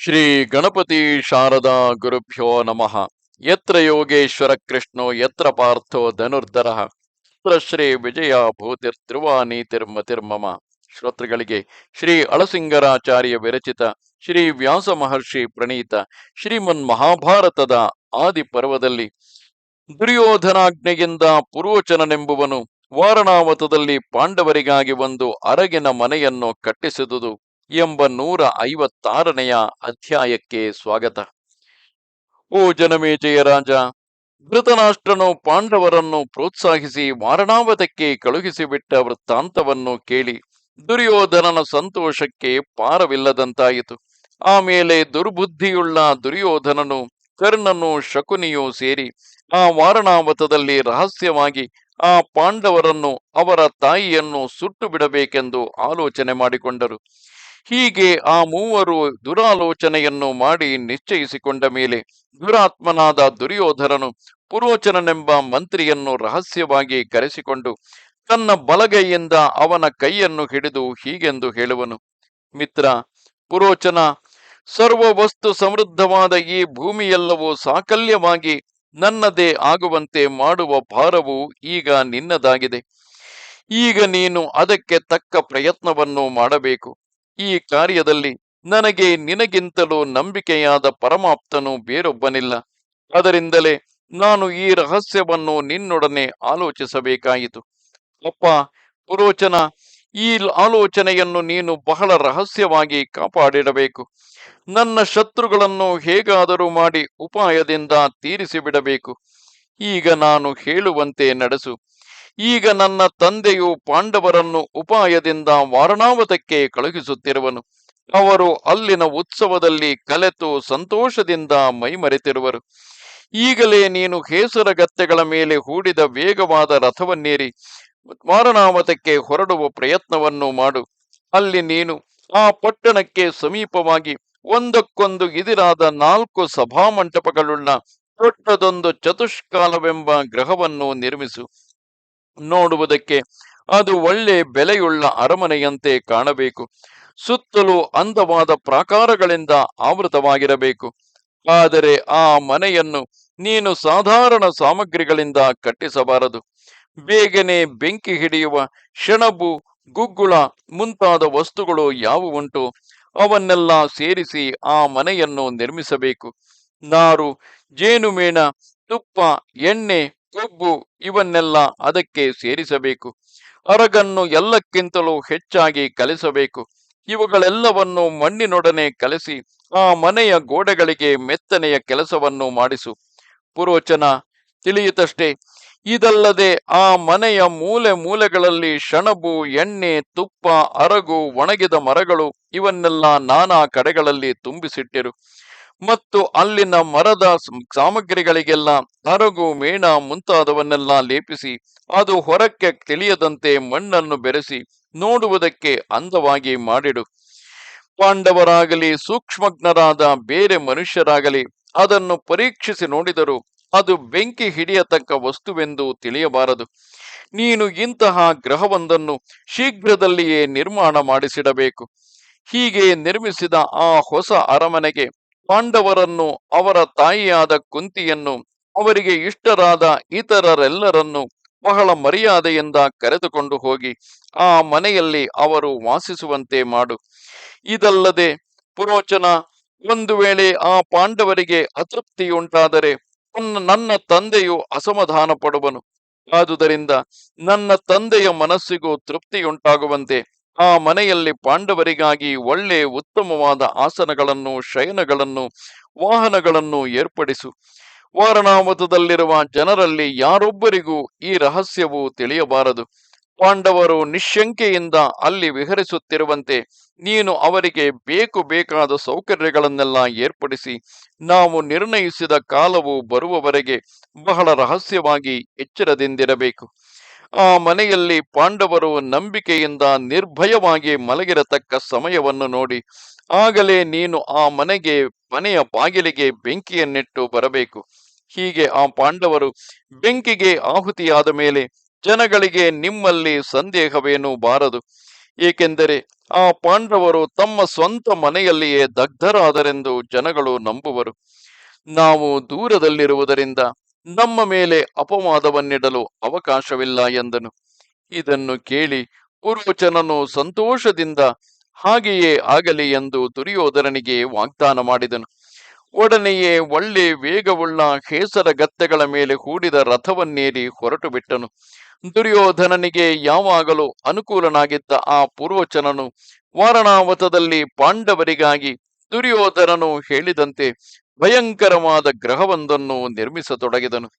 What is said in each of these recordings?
ಶ್ರೀ ಗಣಪತಿ ಶಾರದಾ ಗುರುಭ್ಯೋ ನಮಃ. ಯತ್ರ ಯೋಗೇಶ್ವರ ಕೃಷ್ಣೋ, ಯತ್ರ ಪಾರ್ಥೋ ಧನುರ್ಧರ. ಶ್ರೀ ವಿಜಯ ಭೂತಿರ್ ತ್ರಿವಾನೀತಿರ್ಮತಿರ್ಮಮ ಶ್ರೋತೃಗಳಿಗೆ ಶ್ರೀ ಅಳಸಿಂಗರಾಚಾರ್ಯ ವಿರಚಿತ ಶ್ರೀ ವ್ಯಾಸ ಮಹರ್ಷಿ ಪ್ರಣೀತ ಶ್ರೀಮನ್ ಮಹಾಭಾರತದ ಆದಿ ಪರ್ವದಲ್ಲಿ ದುರ್ಯೋಧನಾಜ್ಞೆಯಿಂದ ಪುರೋಚನನೆಂಬುವನು ವಾರಣಾವತದಲ್ಲಿ ಪಾಂಡವರಿಗಾಗಿ ಒಂದು ಅರಗಿನ ಮನೆಯನ್ನು ಕಟ್ಟಿಸಿದುದು. ಎಂಬ ನೂರ ಐವತ್ತಾರನೆಯ ಅಧ್ಯಾಯಕ್ಕೆ ಸ್ವಾಗತ. ಓ ಜನಮೇಜಯ ರಾಜ, ಧೃತರಾಷ್ಟ್ರನು ಪಾಂಡವರನ್ನು ಪ್ರೋತ್ಸಾಹಿಸಿ ವಾರಣಾವತಕ್ಕೆ ಕಳುಹಿಸಿಬಿಟ್ಟ ವೃತ್ತಾಂತವನ್ನು ಕೇಳಿ ದುರ್ಯೋಧನನ ಸಂತೋಷಕ್ಕೆ ಪಾರವಿಲ್ಲದಂತಾಯಿತು. ಆಮೇಲೆ ದುರ್ಬುದ್ಧಿಯುಳ್ಳ ದುರ್ಯೋಧನನು, ಕರ್ಣನು, ಶಕುನಿಯೂ ಸೇರಿ ಆ ವಾರಣಾವತದಲ್ಲಿ ರಹಸ್ಯವಾಗಿ ಆ ಪಾಂಡವರನ್ನು ಅವರ ತಾಯಿಯನ್ನು ಸುಟ್ಟು ಬಿಡಬೇಕೆಂದು ಆಲೋಚನೆ ಮಾಡಿಕೊಂಡರು. ಹೀಗೆ ಆ ಮೂವರು ದುರಾಲೋಚನೆಯನ್ನು ಮಾಡಿ ನಿಶ್ಚಯಿಸಿಕೊಂಡ ಮೇಲೆ ದುರಾತ್ಮನಾದ ದುರ್ಯೋಧನನು ಪುರೋಚನನೆಂಬ ಮಂತ್ರಿಯನ್ನು ರಹಸ್ಯವಾಗಿ ಕರೆಸಿಕೊಂಡು ತನ್ನ ಬಲಗೈಯಿಂದ ಅವನ ಕೈಯನ್ನು ಹಿಡಿದು ಹೀಗೆಂದು ಹೇಳುವನು. ಮಿತ್ರ, ಪುರೋಚನ ಸರ್ವ ವಸ್ತು ಸಮೃದ್ಧವಾದ ಈ ಭೂಮಿಯೆಲ್ಲವೂ ಸಾಕಲ್ಯವಾಗಿ ನನ್ನದೇ ಆಗುವಂತೆ ಮಾಡುವ ಭಾರವು ಈಗ ನಿನ್ನದಾಗಿದೆ. ಈಗ ನೀನು ಅದಕ್ಕೆ ತಕ್ಕ ಪ್ರಯತ್ನವನ್ನು ಮಾಡಬೇಕು. ಈ ಕಾರ್ಯದಲ್ಲಿ ನನಗೆ ನಿನಗಿಂತಲೂ ನಂಬಿಕೆಯಾದ ಪರಮಾಪ್ತನು ಬೇರೊಬ್ಬನಿಲ್ಲ. ಅದರಿಂದಲೇ ನಾನು ಈ ರಹಸ್ಯವನ್ನು ನಿನ್ನೊಡನೆ ಆಲೋಚಿಸಬೇಕಾಯಿತು. ಅಪ್ಪ, ಪುರೋಚನ, ಈ ಆಲೋಚನೆಯನ್ನು ನೀನು ಬಹಳ ರಹಸ್ಯವಾಗಿ ಕಾಪಾಡಿಡಬೇಕು. ನನ್ನ ಶತ್ರುಗಳನ್ನು ಹೇಗಾದರೂ ಮಾಡಿ ಉಪಾಯದಿಂದ ತೀರಿಸಿ ಬಿಡಬೇಕು ಈಗ ನಾನು ಹೇಳುವಂತೆ ನಡೆಸು. ಈಗ ನನ್ನ ತಂದೆಯು ಪಾಂಡವರನ್ನು ಉಪಾಯದಿಂದ ವಾರಣಾವತಕ್ಕೆ ಕಳುಹಿಸುತ್ತಿರುವನು. ಅವರು ಅಲ್ಲಿನ ಉತ್ಸವದಲ್ಲಿ ಕಲೆತು ಸಂತೋಷದಿಂದ ಮೈಮರೆತಿರುವರು. ಈಗಲೇ ನೀನು ಹೇಸರಗತ್ತೆಗಳ ಮೇಲೆ ಹೂಡಿದ ವೇಗವಾದ ರಥವನ್ನೇರಿ, ವಾರಣಾವತಕ್ಕೆ ಹೊರಡುವ ಪ್ರಯತ್ನವನ್ನು ಮಾಡು. ಅಲ್ಲಿ ನೀನು ಆ ಪಟ್ಟಣಕ್ಕೆ ಸಮೀಪವಾಗಿ ಒಂದಕ್ಕೊಂದು ಇದಿರಾದ ನಾಲ್ಕು ಸಭಾಮಂಟಪಗಳುಳ್ಳ ದೊಡ್ಡದೊಂದು ಚತುಷ್ಕಾಲವೆಂಬ ಗ್ರಹವನ್ನು ನಿರ್ಮಿಸು. ನೋಡುವುದಕ್ಕೆ ಅದು ಒಳ್ಳೆ ಬೆಲೆಯುಳ್ಳ ಅರಮನೆಯಂತೆ ಕಾಣಬೇಕು. ಸುತ್ತಲೂ ಅಂದವಾದ ಪ್ರಾಕಾರಗಳಿಂದ ಆವೃತವಾಗಿರಬೇಕು. ಆದರೆ ಆ ಮನೆಯನ್ನು ನೀನು ಸಾಧಾರಣ ಸಾಮಗ್ರಿಗಳಿಂದ ಕಟ್ಟಿಸಬಾರದು. ಬೇಗನೆ ಬೆಂಕಿ ಹಿಡಿಯುವ ಶೆಣಬು, ಗುಗ್ಗುಳ ಮುಂತಾದ ವಸ್ತುಗಳು ಯಾವುವುಂಟು ಅವನ್ನೆಲ್ಲ ಸೇರಿಸಿ ಆ ಮನೆಯನ್ನು ನಿರ್ಮಿಸಬೇಕು. ನಾರು, ಜೇನುಮೇಣ, ತುಪ್ಪ, ಎಣ್ಣೆ ಕೊಬ್ಬು ಇವನ್ನೆಲ್ಲ ಅದಕ್ಕೆ ಸೇರಿಸಬೇಕು. ಅರಗನ್ನು ಎಲ್ಲಕ್ಕಿಂತಲೂ ಹೆಚ್ಚಾಗಿ ಕಲಿಸಬೇಕು. ಇವುಗಳೆಲ್ಲವನ್ನು ಮಣ್ಣಿನೊಡನೆ ಕಲಸಿ ಆ ಮನೆಯ ಗೋಡೆಗಳಿಗೆ ಮೆತ್ತನೆಯ ಕೆಲಸವನ್ನು ಮಾಡಿಸು. ಪುರೋಚನ, ತಿಳಿಯಿತಷ್ಟೇ, ಇದಲ್ಲದೆ ಆ ಮನೆಯ ಮೂಲೆ ಮೂಲೆಗಳಲ್ಲಿ ಶಣಬು, ಎಣ್ಣೆ, ತುಪ್ಪ, ಅರಗು, ಒಣಗಿದ ಮರಗಳು ಇವನ್ನೆಲ್ಲ ನಾನಾ ಕಡೆಗಳಲ್ಲಿ ತುಂಬಿಸಿಟ್ಟಿರು. ಮತ್ತು ಅಲ್ಲಿನ ಮರದ ಸಾಮಗ್ರಿಗಳಿಗೆಲ್ಲ ಅರಗು ಮೇಣ ಮುಂತಾದವನ್ನೆಲ್ಲ ಲೇಪಿಸಿ, ಅದು ಹೊರಕ್ಕೆ ತಿಳಿಯದಂತೆ ಮಣ್ಣನ್ನು ಬೆರೆಸಿ ನೋಡುವುದಕ್ಕೆ ಅಂದವಾಗಿ ಮಾಡಿಡು. ಪಾಂಡವರಾಗಲಿ, ಸೂಕ್ಷ್ಮಜ್ಞರಾದ ಬೇರೆ ಮನುಷ್ಯರಾಗಲಿ ಅದನ್ನು ಪರೀಕ್ಷಿಸಿ ನೋಡಿದರು ಅದು ಬೆಂಕಿ ಹಿಡಿಯತಕ್ಕ ವಸ್ತುವೆಂದು ತಿಳಿಯಬಾರದು. ನೀನು ಇಂತಹ ಗ್ರಹವೊಂದನ್ನು ಶೀಘ್ರದಲ್ಲಿಯೇ ನಿರ್ಮಾಣ ಮಾಡಿಸಿಡಬೇಕು. ಹೀಗೆ ನಿರ್ಮಿಸಿದ ಆ ಹೊಸ ಅರಮನೆಗೆ ಪಾಂಡವರನ್ನು ಅವರ ತಾಯಿಯಾದ ಕುಂತಿಯನ್ನು ಅವರಿಗೆ ಇಷ್ಟರಾದ ಇತರರೆಲ್ಲರನ್ನು ಬಹಳ ಮರ್ಯಾದೆಯಿಂದ ಕರೆದುಕೊಂಡು ಹೋಗಿ ಆ ಮನೆಯಲ್ಲಿ ಅವರು ವಾಸಿಸುವಂತೆ ಮಾಡು. ಇದಲ್ಲದೆ ಪುರೋಚನ, ಒಂದು ವೇಳೆ ಆ ಪಾಂಡವರಿಗೆ ಅತೃಪ್ತಿಯುಂಟಾದರೆ ನನ್ನ ತಂದೆಯು ಅಸಮಾಧಾನ ಪಡುವನು ಆದುದರಿಂದ ನನ್ನ ತಂದೆಯ ಮನಸ್ಸಿಗೂ ತೃಪ್ತಿಯುಂಟಾಗುವಂತೆ ಆ ಮನೆಯಲ್ಲಿ ಪಾಂಡವರಿಗಾಗಿ ಒಳ್ಳೆ ಉತ್ತಮವಾದ ಆಸನಗಳನ್ನು, ಶಯನಗಳನ್ನು, ವಾಹನಗಳನ್ನು ಏರ್ಪಡಿಸು. ವಾರಣಾವತದಲ್ಲಿರುವ ಜನರಲ್ಲಿ ಯಾರೊಬ್ಬರಿಗೂ ಈ ರಹಸ್ಯವು ತಿಳಿಯಬಾರದು. ಪಾಂಡವರು ನಿಶಂಕೆಯಿಂದ ಅಲ್ಲಿ ವಿಹರಿಸುತ್ತಿರುವಂತೆ ನೀನು ಅವರಿಗೆ ಬೇಕು ಬೇಕಾದ ಸೌಕರ್ಯಗಳನ್ನೆಲ್ಲ ಏರ್ಪಡಿಸಿ, ನಾವು ನಿರ್ಣಯಿಸಿದ ಕಾಲವು ಬರುವವರೆಗೆ ಬಹಳ ರಹಸ್ಯವಾಗಿ ಎಚ್ಚರದಿಂದಿರಬೇಕು. ಆ ಮನೆಯಲ್ಲಿ ಪಾಂಡವರು ನಂಬಿಕೆಯಿಂದ ನಿರ್ಭಯವಾಗಿ ಮಲಗಿರತಕ್ಕ ಸಮಯವನ್ನು ನೋಡಿ, ಆಗಲೇ ನೀನು ಆ ಮನೆಗೆ, ಮನೆಯ ಬಾಗಿಲಿಗೆ ಬೆಂಕಿಯನ್ನಿಟ್ಟು ಬರಬೇಕು. ಹೀಗೆ ಆ ಪಾಂಡವರು ಬೆಂಕಿಗೆ ಆಹುತಿಯಾದ ಮೇಲೆ ಜನಗಳಿಗೆ ನಿಮ್ಮಲ್ಲಿ ಸಂದೇಹವೇನೂ ಬಾರದು. ಏಕೆಂದರೆ ಆ ಪಾಂಡವರು ತಮ್ಮ ಸ್ವಂತ ಮನೆಯಲ್ಲಿಯೇ ದಗ್ಧರಾದರೆಂದು ಜನಗಳು ನಂಬುವರು. ನಾವು ದೂರದಲ್ಲಿರುವುದರಿಂದ ನಮ್ಮ ಮೇಲೆ ಅಪವಾದವನ್ನಿಡಲು ಅವಕಾಶವಿಲ್ಲ ಎಂದನು. ಇದನ್ನು ಕೇಳಿ ಪೂರ್ವಚನನು ಸಂತೋಷದಿಂದ ಹಾಗೆಯೇ ಆಗಲಿ ಎಂದು ದುರ್ಯೋಧನನಿಗೆ ವಾಗ್ದಾನ ಮಾಡಿದನು. ಒಡನೆಯೇ ಒಳ್ಳೆ ವೇಗವುಳ್ಳ ಹೇಸರ ಗತ್ತೆಗಳ ಮೇಲೆ ಹೂಡಿದ ರಥವನ್ನೇರಿ ಹೊರಟು ಬಿಟ್ಟನು. ದುರ್ಯೋಧನನಿಗೆ ಯಾವಾಗಲೂ ಅನುಕೂಲನಾಗಿದ್ದ ಆ ಪೂರ್ವಚನನು ವಾರಣಾವತದಲ್ಲಿ ಪಾಂಡವರಿಗಾಗಿ ದುರ್ಯೋಧನನು ಹೇಳಿದಂತೆ ಭಯಂಕರವಾದ ಗ್ರಹವೊಂದನ್ನು ನಿರ್ಮಿಸತೊಡಗಿದನು.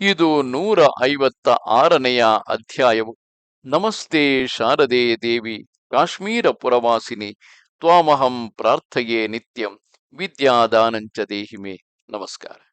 ಇದು ನೂರ ಐವತ್ತ ಆರನೆಯ ಅಧ್ಯಾಯವು. ನಮಸ್ತೆ ಶಾರದೆ ದೇವಿ, ಕಾಶ್ಮೀರ ಪುರವಾಸಿನಿ, ತ್ವಾಮಹಂ ಪ್ರಾರ್ಥೆಯೇ ನಿತ್ಯಂ, ವಿದ್ಯಾದಾನಂಚ ದೇಹಿಮೆ. ನಮಸ್ಕಾರ.